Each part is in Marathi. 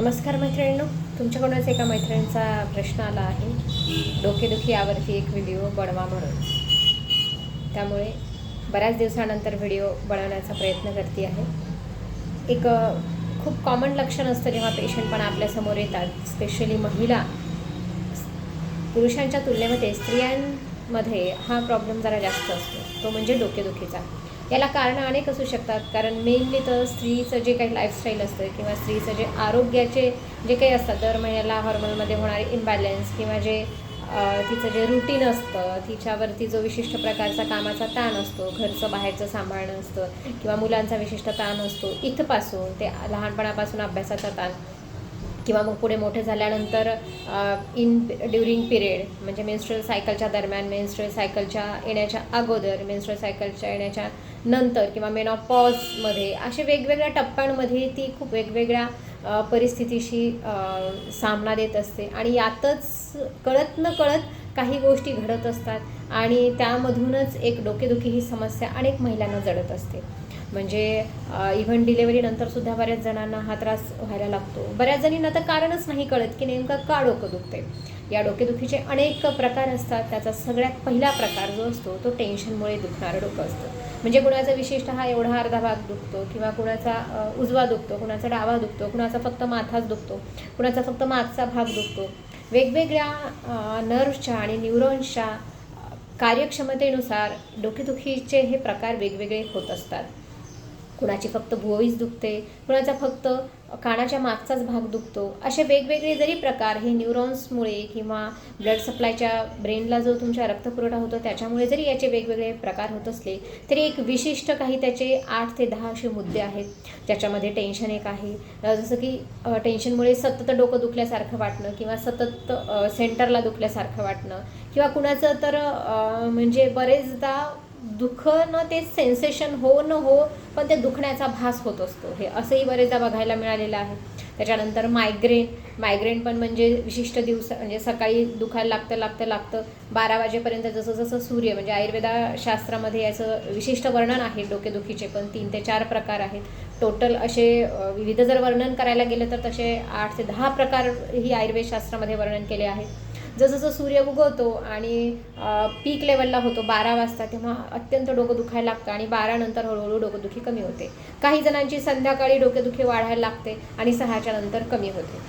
नमस्कार मैत्रिणींनो. तुमच्याकडूनच एका मैत्रिणीचा प्रश्न आला आहे. डोकेदुखी यावरती एक व्हिडिओ बनवा म्हणून. त्यामुळे बऱ्याच दिवसानंतर व्हिडिओ बनवण्याचा प्रयत्न करते आहे. एक खूप कॉमन लक्षण असतं जेव्हा पेशंट पण आपल्यासमोर येतात स्पेशली महिला. पुरुषांच्या तुलनेमध्ये स्त्रियांमध्ये हा प्रॉब्लेम जरा जास्त असतो. तो म्हणजे डोकेदुखीचा. याला कारणं अनेक असू शकतात. कारण मेनली तर स्त्रीचं जे काही लाईफस्टाईल असतं किंवा स्त्रीचं जे आरोग्याचे जे काही असतात दर महिन्याला हॉर्मोनमध्ये होणारे इम्बॅलन्स किंवा जे तिचं जे रुटीन असतं तिच्यावरती जो विशिष्ट प्रकारचा कामाचा ताण असतो घरचं बाहेरचं सांभाळणं असतं किंवा मुलांचा विशिष्ट ताण असतो इथपासून ते लहानपणापासून अभ्यासाचा ताण किंवा मग पुढे मोठे झाल्यानंतर इन ड्युरिंग पिरियड म्हणजे मेन्स्ट्रल सायकलच्या दरम्यान मेन्स्ट्रल सायकलच्या येण्याच्या अगोदर मेन्स्ट्रल सायकलच्या येण्याच्या नंतर किंवा मेनॉपॉजमध्ये असे वेगवेगळ्या टप्प्यांमध्ये ती खूप वेगवेगळ्या परिस्थितीशी सामना देत असते. आणि यातच कळत न कळत काही गोष्टी घडत असतात. आणि त्यामधूनच एक डोकेदुखी ही समस्या अनेक महिलांना जडत असते. म्हणजे इव्हन डिलेवरीनंतर सुद्धा बऱ्याच जणांना हा त्रास व्हायला लागतो. बऱ्याच जणींना तर कारणच नाही कळत की नेमकं का डोकं दुखते या डोकेदुखीचे अनेक प्रकार असतात. त्याचा सगळ्यात पहिला प्रकार जो असतो तो टेन्शनमुळे दुखणारं डोकं असतं. म्हणजे कुणाचा विशिष्ट हा एवढा अर्धा भाग दुखतो किंवा कुणाचा उजवा दुखतो कुणाचा डावा दुखतो कुणाचा फक्त माथाच दुखतो कुणाचा फक्त मागचा भाग दुखतो. वेगवेगळ्या नर्व्हच्या आणि न्यूरॉन्सच्या कार्यक्षमतेनुसार डोकेदुखीचे हे प्रकार वेगवेगळे होत असतात. कुणाची फक्त भुवईच दुखते कुणाचा फक्त कानाच्या मागचाच भाग दुखतो असे वेगवेगळे जरी प्रकार हे न्यूरॉन्समुळे किंवा ब्लड सप्लायच्या ब्रेनला जो तुमच्या रक्तपुरवठा होतो त्याच्यामुळे जरी याचे वेगवेगळे प्रकार होत असले तरी एक विशिष्ट काही त्याचे आठ ते दहा असे मुद्दे आहेत. ज्याच्यामध्ये टेन्शन एक आहे. जसं की टेन्शनमुळे सतत डोकं दुखल्यासारखं वाटणं किंवा सतत सेंटरला दुखल्यासारखं वाटणं किंवा कुणाचं तर म्हणजे बरेचदा दुखणं ते सेन्सेशन हो न हो पण ते दुखण्याचा भास होत असतो. हे असंही बरेचदा बघायला मिळालेलं आहे. त्याच्यानंतर मायग्रेन मायग्रेन पण म्हणजे विशिष्ट दिवस म्हणजे सकाळी दुखायला लागतं लागतं लागतं. बारा वाजेपर्यंत जसं जसं सूर्य म्हणजे आयुर्वेदाशास्त्रामध्ये याचं विशिष्ट वर्णन आहे डोकेदुखीचे पण तीन ते चार प्रकार आहेत. टोटल असे विविध जर वर्णन करायला गेलं तर तसे आठ ते दहा प्रकार ही आयुर्वेदशास्त्रामध्ये वर्णन केले आहेत जसजसं सूर्य उगवतो आणि पीक लेवलला होतो बारा वाजता तेव्हा अत्यंत डोकं दुखायला लागतं आणि बारानंतर हळूहळू डोकंदुखी कमी होते. काही जणांची संध्याकाळी डोकेदुखी वाढायला लागते आणि सहाच्या नंतर कमी होते.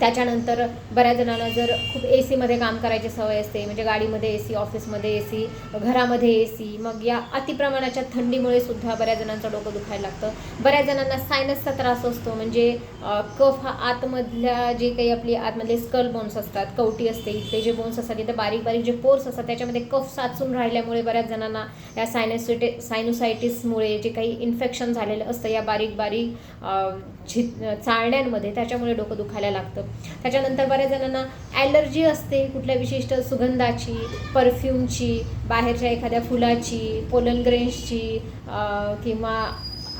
त्याच्यानंतर बऱ्याच जणांना जर खूप ए सीमध्ये काम करायची सवय असते म्हणजे गाडीमध्ये ए सी ऑफिसमध्ये ए सी घरामध्ये ए सी मग या अतिप्रमाणाच्या थंडीमुळे सुद्धा बऱ्याच जणांचं डोकं दुखायला लागतं. बऱ्याच जणांना सायनसचा त्रास असतो म्हणजे कफ हा आतमधल्या जे काही आपली आतमधले स्कल बोन्स असतात कवटी असते इथले जे बोन्स असतात तिथे बारीक बारीक जे पोर्स असतात त्याच्यामध्ये कफ साचून राहिल्यामुळे बऱ्याच जणांना या सायनोसिटे सायनोसायटिसमुळे जे काही इन्फेक्शन झालेलं असतं या बारीक बारीक अ, चाळण्यांमध्ये त्याच्यामुळे डोकं दुखायला लागतं. त्याच्यानंतर बऱ्याच जणांना ॲलर्जी असते कुठल्या विशिष्ट सुगंधाची परफ्यूमची बाहेरच्या एखाद्या फुलाची पोलन ग्रेन्सची किंवा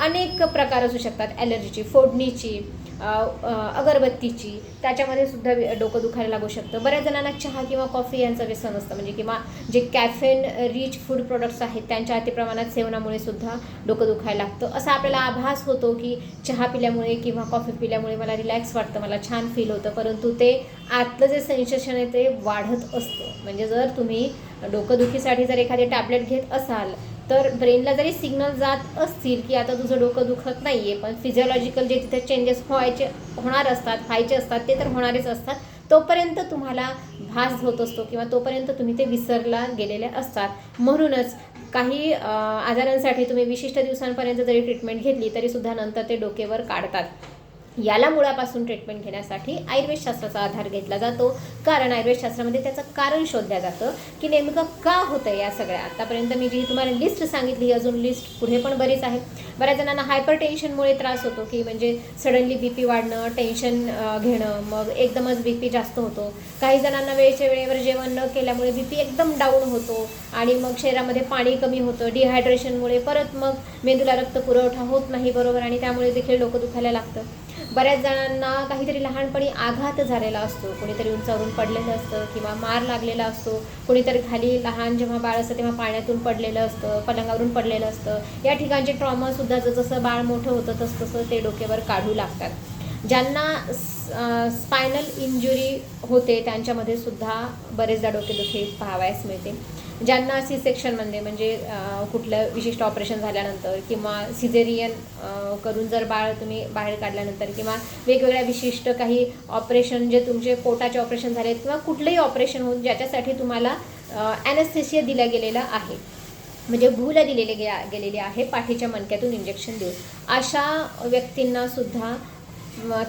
अनेक प्रकार असू शकतात ॲलर्जीची फोडणीची. अगरबत्तीची त्याच्यामध्ये सुद्धा डोकं दुखायला लागू शकतं. बऱ्याच जणांना चहा किंवा कॉफी यांचं व्यसन असतं. म्हणजे किंवा जे कॅफेन रिच फूड प्रोडक्ट्स आहेत त्यांच्या अतिप्रमाणात सेवनामुळे सुद्धा डोकं दुखायला लागतं. असा आपल्याला आभास होतो की चहा पिल्यामुळे किंवा कॉफी पिल्यामुळे मला रिलॅक्स वाटतं मला छान फील होतं. परंतु ते आतलं जे सेन्सेशन आहे ते वाढत असतं. म्हणजे जर तुम्ही डोकंदुखीसाठी जर एखादी टॅबलेट घेत असाल तर ब्रेनला जरी सिग्नल जात असतील की आता तुझं डोकं दुखत नाही आहे पण फिजिओलॉजिकल जे तिथे चेंजेस व्हायचे होणार असतात व्हायचे असतात ते तर होणारेच असतात तोपर्यंत तुम्हाला भास होत असतो किंवा तोपर्यंत तुम्ही ते विसरला गेलेले असतात. म्हणूनच काही आजारांसाठी तुम्ही विशिष्ट दिवसांपर्यंत जरी ट्रीटमेंट घेतली तरीसुद्धा नंतर ते डोकेवर काढतात. याला मुळापासून ट्रीटमेंट घेण्यासाठी आयुर्वेदशास्त्राचा आधार घेतला जातो. कारण आयुर्वेदशास्त्रामध्ये त्याचं कारण शोधलं जातं की नेमकं का होतं या सगळ्या. आतापर्यंत मी जी तुम्हाला लिस्ट सांगितली ही अजून लिस्ट पुढे पण बरीच आहे बऱ्याच जणांना हायपर टेन्शनमुळे त्रास होतो की म्हणजे सडनली बी पी वाढणं टेन्शन घेणं मग एकदमच बी पी जास्त होतो. काही जणांना वेळेच्या वेळेवर जेवण न केल्यामुळे बी पी एकदम डाऊन होतो आणि मग शरीरामध्ये पाणी कमी होतं डिहायड्रेशनमुळे परत मग मेंदूला रक्त पुरवठा होत नाही बरोबर आणि त्यामुळे देखील डोकं दुखायला लागतं. बऱ्याच जणांना काहीतरी लहानपणी आघात झालेला असतो. कोणीतरी उंचावरून पडलेलं असतं किंवा मार लागलेला असतो. कोणीतरी खाली लहान जेव्हा बाळ असतं तेव्हा पाण्यातून पडलेलं असतं पलंगावरून पडलेलं असतं. या ठिकाणचे ट्रॉमासुद्धा जसं बाळ मोठं होतं तसं तसं ते डोक्यावर काढू लागतात. ज्यांना स्पायनल इंजुरी होते त्यांच्यामध्ये सुद्धा बरेचदा डोकेदुखी पाहावयास मिळते. ज्यांना सी सेक्शनमध्ये म्हणजे कुठलं विशिष्ट ऑपरेशन झाल्यानंतर किंवा सिझेरियन करून जर बाळ तुम्ही बाहेर काढल्यानंतर किंवा वेगवेगळ्या विशिष्ट काही ऑपरेशन जे तुमचे पोटाचे ऑपरेशन झाले किंवा कुठलंही ऑपरेशन होऊन ज्याच्यासाठी तुम्हाला ॲनेस्थेशिया दिला गेलेला आहे. म्हणजे भूल दिलेले गे गेलेली आहे पाठीच्या मणक्यातून इंजेक्शन देऊन. अशा व्यक्तींना सुद्धा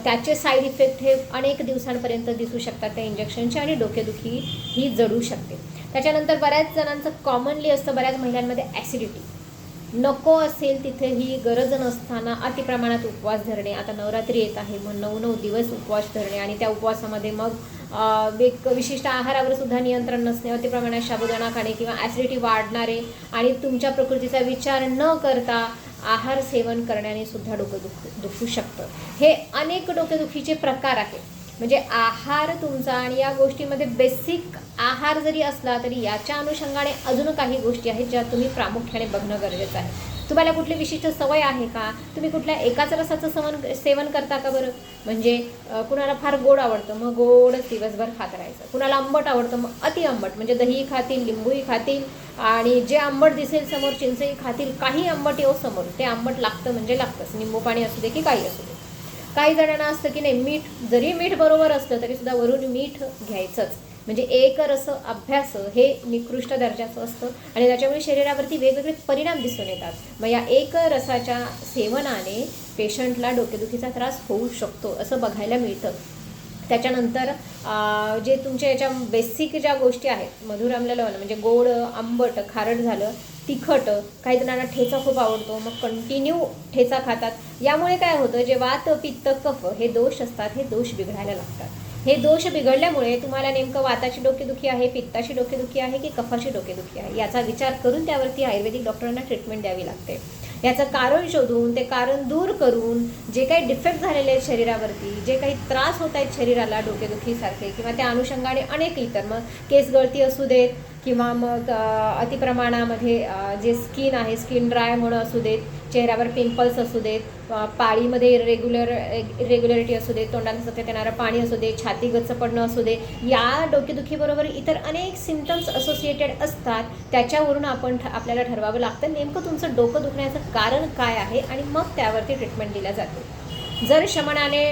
त्याचे साईड इफेक्ट हे अनेक दिवसांपर्यंत दिसू शकतात त्या इंजेक्शनचे आणि डोकेदुखी ही जडू शकते. त्याच्यानंतर बऱ्याच जणांचं कॉमनली असतं बऱ्याच महिलांमध्ये ॲसिडिटी नको असेल तिथे ही गरज नसताना अतिप्रमाणात उपवास धरणे. आता नवरात्री येत आहे मग नऊ नऊ दिवस उपवास धरणे आणि त्या उपवासामध्ये मग एक विशिष्ट आहारावर सुद्धा नियंत्रण नसणे अतिप्रमाणात शाबुदाणा खाणे किंवा ॲसिडिटी वाढणारे आणि तुमच्या प्रकृतीचा विचार न करता आहार सेवन करण्याने सुद्धा डोकं दुख दुखू शकतं. हे अनेक डोकेदुखीचे प्रकार आहेत. म्हणजे आहार तुमचा आणि या गोष्टीमध्ये बेसिक आहार जरी असला तरी याच्या अनुषंगाने अजून काही गोष्टी आहेत ज्या तुम्ही प्रामुख्याने बघणं गरजेचं आहे. तुम्हाला कुठली विशिष्ट सवय आहे का? तुम्ही कुठल्या एकाच रसाचं सवन सेवन करता का बरं? म्हणजे कुणाला फार गोड आवडतं मग गोडच दिवसभर खात राहायचं. कुणाला आंबट आवडतं मग अति आंबट. म्हणजे दही खातील लिंबूही खातील आणि जे आंबट दिसेल समोर चिंचही खातील काही आंबट येऊ समोर. ते आंबट लागतं म्हणजे लागतंच. निंबू पाणी असू दे की काही असू दे. काही जणांना असतं की नाही मीठ जरी मीठ बरोबर असलं तरी सुद्धा वरून मीठ घ्यायचंच. म्हणजे एक रस अभ्यास हे निकृष्ट दर्जाचं असतं आणि त्याच्यामुळे शरीरावरती वेगवेगळे परिणाम दिसून येतात. मग या एक रसाच्या सेवनाने पेशंटला डोकेदुखीचा त्रास होऊ शकतो असं बघायला मिळतं. त्याच्यानंतर जे तुमच्या याच्या बेसिक ज्या गोष्टी आहेत मधुर आम्ल लवण म्हणजे गोड आंबट खारट झालं तिखट काही जणांना ठेचा खूप आवडतो मग कंटिन्यू ठेचा खातात. यामुळे काय होतं जे वात पित्त कफ हे दोष असतात हे दोष बिघडायला लागतात. हे दोष बिघडल्यामुळे तुम्हाला नेमकं वाताची डोकेदुखी आहे पित्ताची डोकेदुखी आहे की कफाची डोकेदुखी आहे? याचा विचार करून त्यावरती आयुर्वेदिक डॉक्टरांना ट्रीटमेंट द्यावी लागते. याचं कारण शोधून ते कारण दूर करून जे काही डिफेक्ट झालेले आहेत शरीरावरती जे काही त्रास होत आहेत शरीराला डोकेदुखीसारखे किंवा त्या अनुषंगाने अनेक इतर मग केस गळती असू देत किंवा मग अतिप्रमाणामध्ये जे स्किन आहे स्किन ड्राय होणं असू देत चेहऱ्यावर पिंपल्स असू देत पाळीमध्ये इरेग्युलर इरेग्युलरिटी असू देत तोंडात सतत येणारं पाणी असू दे छाती गच्च पडणं असू दे या डोकेदुखीबरोबर इतर अनेक सिमटम्स असोसिएटेड असतात. त्याच्यावरून आपण ठ- आपल्याला ठरवावं लागतं नेमकं तुमचं डोकं दुखण्याचं कारण काय आहे आणि मग त्यावरती ट्रीटमेंट दिल्या जाते. जर शमनाने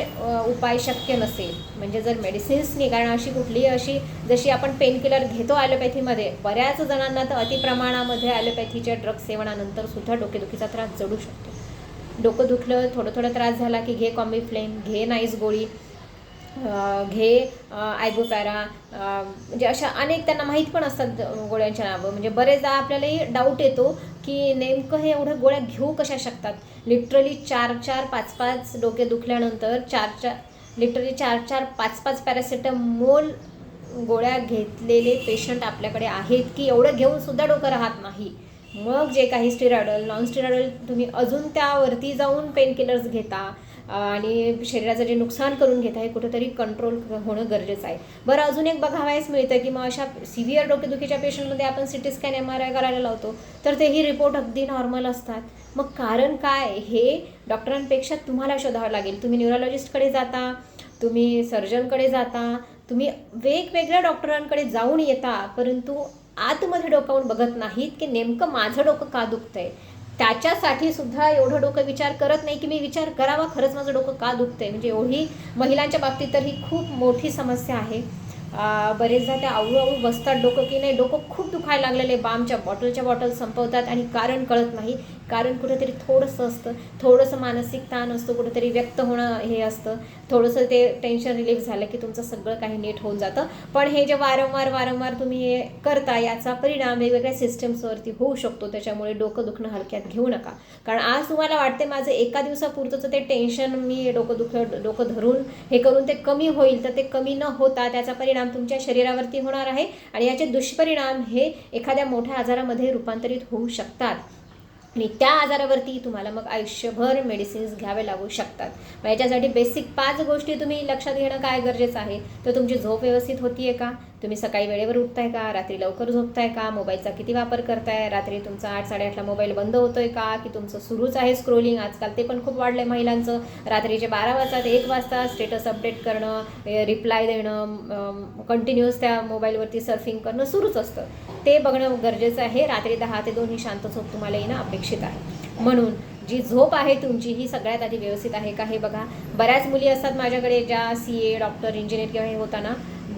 उपाय शक्य नसेल म्हणजे जर मेडिसिन्सनी कारण अशी कुठलीही अशी जशी आपण पेनकिलर घेतो ॲलोपॅथीमध्ये बऱ्याच जणांना तर अतिप्रमाणामध्ये ॲलोपॅथीच्या ड्रग सेवनानंतर सुद्धा डोकेदुखीचा त्रास जडू शकतो. डोकं दुखलं थोडं थोडं त्रास झाला की घे कॉम्बिफ्लेम घे नाईस गोळी घे आयबोपॅरा म्हणजे अशा अनेक त्यांना माहीत पण असतात गोळ्यांच्या नावं. म्हणजे बरेचदा आपल्यालाही डाऊट येतो की नेमकं हे एवढ्या गोळ्या घेऊ कशा शकतात? लिटरली चार चार पाच पाच डोके दुखल्यानंतर चार चार लिटरली चार चार पाच पाच पॅरासिटामोल गोळ्या घेतलेले पेशंट आपल्याकडे आहेत की एवढं घेऊन सुद्धा डोकं राहत नाही. मग जे काही स्टिरॉइडल नॉन स्टिरॉइडल तुम्ही अजून त्यावरती जाऊन पेन किलर्स घेता. आणि शरीराचं जे नुकसान करून घेत हे कुठेतरी कंट्रोल होणं गरजेचं आहे. बरं अजून एक बघावयास मिळतं की मग अशा सिव्हिअर डोकेदुखीच्या पेशंटमध्ये आपण C T scan M R I करायला लावतो तर तेही रिपोर्ट अगदी नॉर्मल असतात. मग कारण काय? हे डॉक्टरांपेक्षा तुम्हाला शोधावं लागेल. तुम्ही न्यूरोलॉजिस्टकडे जाता तुम्ही सर्जनकडे जाता तुम्ही वेगवेगळ्या डॉक्टरांकडे जाऊन येता परंतु आतमध्ये डोकावून बघत नाहीत की नेमकं माझं डोकं का दुखतंय? त्याच्यासाठी सुद्धा एवढं डोकं विचार करत नाही की मी विचार करावा. खरंच माझं डोकं का दुखतंय? म्हणजे एवढी महिलांच्या बाबतीत तर ही खूप मोठी समस्या आहे. बरेचदा त्या आवळू बसतात डोकं की नाही? डोकं खूप दुखायला लागलेले बामच्या बॉटलच्या बॉटल संपवतात आणि कारण कळत नाही. कारण कुठेतरी थोडंसं असतं. थोडंसं मानसिक ताण असतो कुठेतरी व्यक्त होणं हे असतं. थोडंसं ते टेन्शन रिलीफ झालं की तुमचं सगळं काही नीट होऊन जातं. पण हे जे वारंवार वारंवार तुम्ही हे करता याचा परिणाम वेगवेगळ्या सिस्टम्सवरती होऊ शकतो. त्याच्यामुळे डोकं दुखणं हलक्यात घेऊ नका. कारण आज तुम्हाला वाटते माझं एका दिवसापुरतंच ते टेन्शन मी डोकं दुख डोकं धरून हे करून ते कमी होईल तर ते कमी न होता त्याचा परिणाम तुमच्या शरीरावरती होणार आहे. आणि याचे दुष्परिणाम हे एखाद्या मोठ्या आजारामध्ये रूपांतरित होऊ शकतात. आणि त्या आजारावरती तुम्हाला मग आयुष्यभर मेडिसिन्स घ्यावे लागू शकतात. मग याच्यासाठी बेसिक पाच गोष्टी तुम्ही लक्षात घेणं काय गरजेचं आहे? तर तुमची झोप व्यवस्थित होतीये का? तुम्ही सकाळी वेळेवर उठताय का? रात्री लवकर झोपताय का? मोबाईलचा किती वापर करताय? रात्री तुमचा आठ साडेआठला मोबाईल बंद होतोय का? की तुमचं सुरूच आहे स्क्रोलिंग आजकाल ते पण खूप वाढलं आहे महिलांचं रात्रीचे बारा वाजतात एक वाजता स्टेटस अपडेट करणं रिप्लाय देणं कंटिन्युअस त्या मोबाईलवरती सर्फिंग करणं सुरूच असतं. ते बघणं गरजेचं आहे. रात्री दहा ते दोन ही शांत झोप तुम्हाला येणं अपेक्षित आहे. म्हणून जी झोप आहे तुमची ही सगळ्यात आधी व्यवस्थित आहे का हे बघा. बऱ्याच मुली असतात माझ्याकडे ज्या सी ए डॉक्टर इंजिनियर किंवा हे होताना.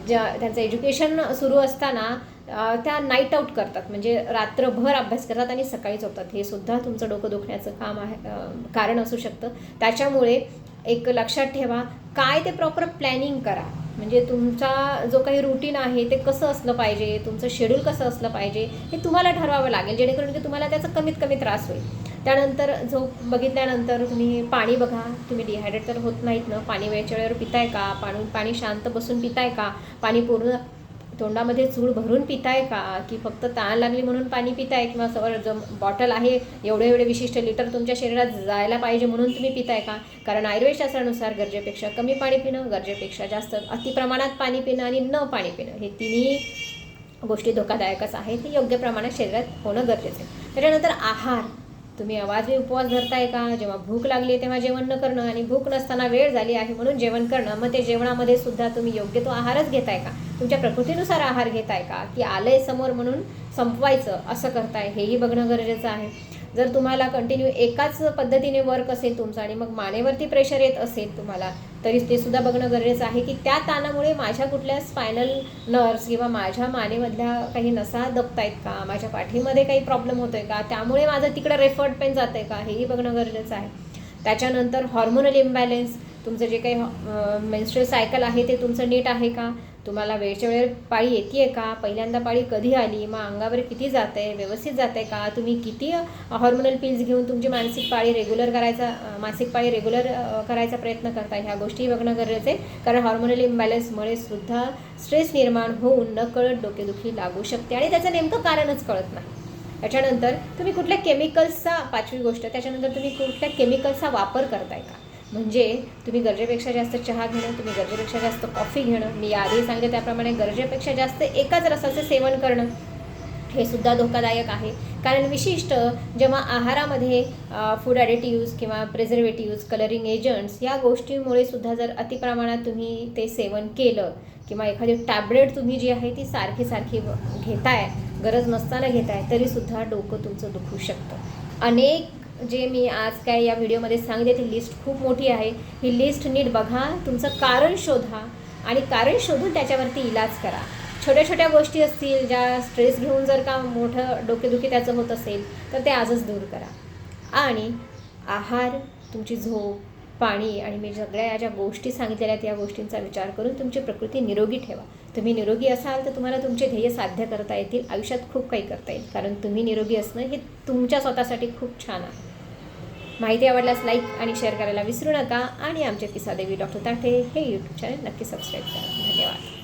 ज्या त्यांचं एज्युकेशन सुरू असताना त्या नाईट आऊट करतात. म्हणजे रात्रभर अभ्यास करतात आणि सकाळी झोपतात. हे सुद्धा तुमचं डोकं दुखण्याचं काम आहे कारण असू शकतं. त्याच्यामुळे एक लक्षात ठेवा काय ते प्रॉपर प्लॅनिंग करा. म्हणजे तुमचा जो काही रुटीन आहे ते कसं असलं पाहिजे? तुमचं शेड्यूल कसं असलं पाहिजे? हे तुम्हाला ठरवावं लागेल जेणेकरून की तुम्हाला त्याचा कमीत कमी त्रास होईल. त्यानंतर झोप बघितल्यानंतर तुम्ही पाणी बघा तुम्ही डिहायड्रेट तर होत नाहीत ना? पाणी वेळच्या वेळेवर पिताय का? पाणी पाणी शांत बसून पिताय का? पाणी पूर्ण तोंडामध्ये चूळ भरून पिताय का? की फक्त ताण लागली म्हणून पाणी पिताय? किंवा सवर जो बॉटल आहे एवढे एवढे विशिष्ट लिटर तुमच्या शरीरात जायला पाहिजे म्हणून तुम्ही पिताय का? कारण आयुर्वेद शास्त्रानुसार गरजेपेक्षा कमी पाणी पिणं गरजेपेक्षा जास्त अतिप्रमाणात पाणी पिणं आणि न पाणी पिणं हे तिन्ही गोष्टी धोकादायकच आहेत. ते योग्य प्रमाणात शरीरात होणं गरजेचं आहे. त्याच्यानंतर आहार. तुम्ही आवाजवी उपवास धरताय का? जेव्हा भूक लागली तेव्हा जेवण न करणं आणि भूक नसताना वेळ झाली आहे म्हणून जेवण करणं मग ते जेवणामध्ये सुद्धा तुम्ही योग्य तो आहारच घेताय का? तुमच्या प्रकृतीनुसार आहार घेताय का? की आलंय समोर म्हणून संपवायचं असं करताय हेही बघणं गरजेचं आहे. जर तुम्हाला कंटिन्यू एकाच पद्धतीने वर्क असेल तुमचं आणि मग मानेवरती प्रेशर येत असेल तुम्हाला तरी ते सुद्धा बघणं गरजेचं आहे की त्या ताणामुळे माझ्या कुठल्या स्पायनल नर्व्स किंवा माझ्या मानेमधल्या काही नसा दबतायत का? माझ्या पाठीमध्ये काही प्रॉब्लेम होतोय का? त्यामुळे माझं तिकडं रेफर्ड पेन आहे का? हेही बघणं गरजेचं आहे. त्याच्यानंतर हॉर्मोनल इम्बॅलेन्स तुमचं जे काही मेन्स्ट्रल सायकल आहे ते तुमचं नीट आहे का? तुम्हाला वेळच्या वेळेवर पाळी येते आहे का? पहिल्यांदा पाळी कधी आली? मग अंगावर किती जात आहे व्यवस्थित जात आहे का? तुम्ही किती हॉर्मोनल पिल्स घेऊन तुमची मानसिक पाळी रेग्युलर करायचा मासिक पाळी रेग्युलर करायचा प्रयत्न करता ह्या गोष्टी बघणं गरजेचं आहे. कारण हॉर्मोनल इम्बॅलन्समुळे सुद्धा स्ट्रेस निर्माण होऊन नकळत डोकेदुखी लागू शकते आणि त्याचं नेमकं कारणच कळत नाही. त्याच्यानंतर तुम्ही कुठल्या केमिकल्सचा पाचवी गोष्ट त्याच्यानंतर तुम्ही कुठल्या केमिकल्सचा वापर करताय का? म्हणजे तुम्ही गरजेपेक्षा जास्त चहा घेणं तुम्ही गरजेपेक्षा जास्त कॉफी घेणं. मी याआधी सांगते त्याप्रमाणे गरजेपेक्षा जास्त एकाच रसाचं सेवन करणं हे सुद्धा धोकादायक आहे. कारण विशिष्ट जेव्हा आहारामध्ये फूड ॲडिटिव्ज किंवा प्रिझर्वेटिव्ज कलरिंग एजंट्स या गोष्टीमुळे सुद्धा जर अतिप्रमाणात तुम्ही ते सेवन केलं किंवा एखादी टॅबलेट तुम्ही जी आहे ती सारखी सारखी घेताय गरज नसताना घेताय तरीसुद्धा डोकं तुमचं दुखू शकतं. अनेक जे मी आज काय या व्हिडिओमध्ये सांगितले ती लिस्ट खूप मोठी आहे. ही लिस्ट नीट बघा तुमचं कारण शोधा आणि कारण शोधून त्याच्यावरती इलाज करा. छोट्या छोट्या गोष्टी असतील ज्या स्ट्रेस घेऊन जर का मोठं डोकेदुखी त्याचं होत असेल तर ते आजच दूर करा. आणि आहार तुमची झोप पाणी आणि मी सगळ्या या ज्या गोष्टी सांगितलेल्या आहेत या गोष्टींचा विचार करून तुमची प्रकृती निरोगी ठेवा. तुम्ही निरोगी असाल तर तुम्हाला तुमचे ध्येय साध्य करता येतील आयुष्यात खूप काही करता येईल. कारण तुम्ही निरोगी असणं हे तुमच्या स्वतःसाठी खूप छान आहे. माहिती आवडल्यास लाईक आणि शेअर करायला विसरू नका. आणि आमचे किसादेवी डॉक्टर ताठे हे यूट्यूब चॅनल नक्की सबस्क्राईब करा. धन्यवाद.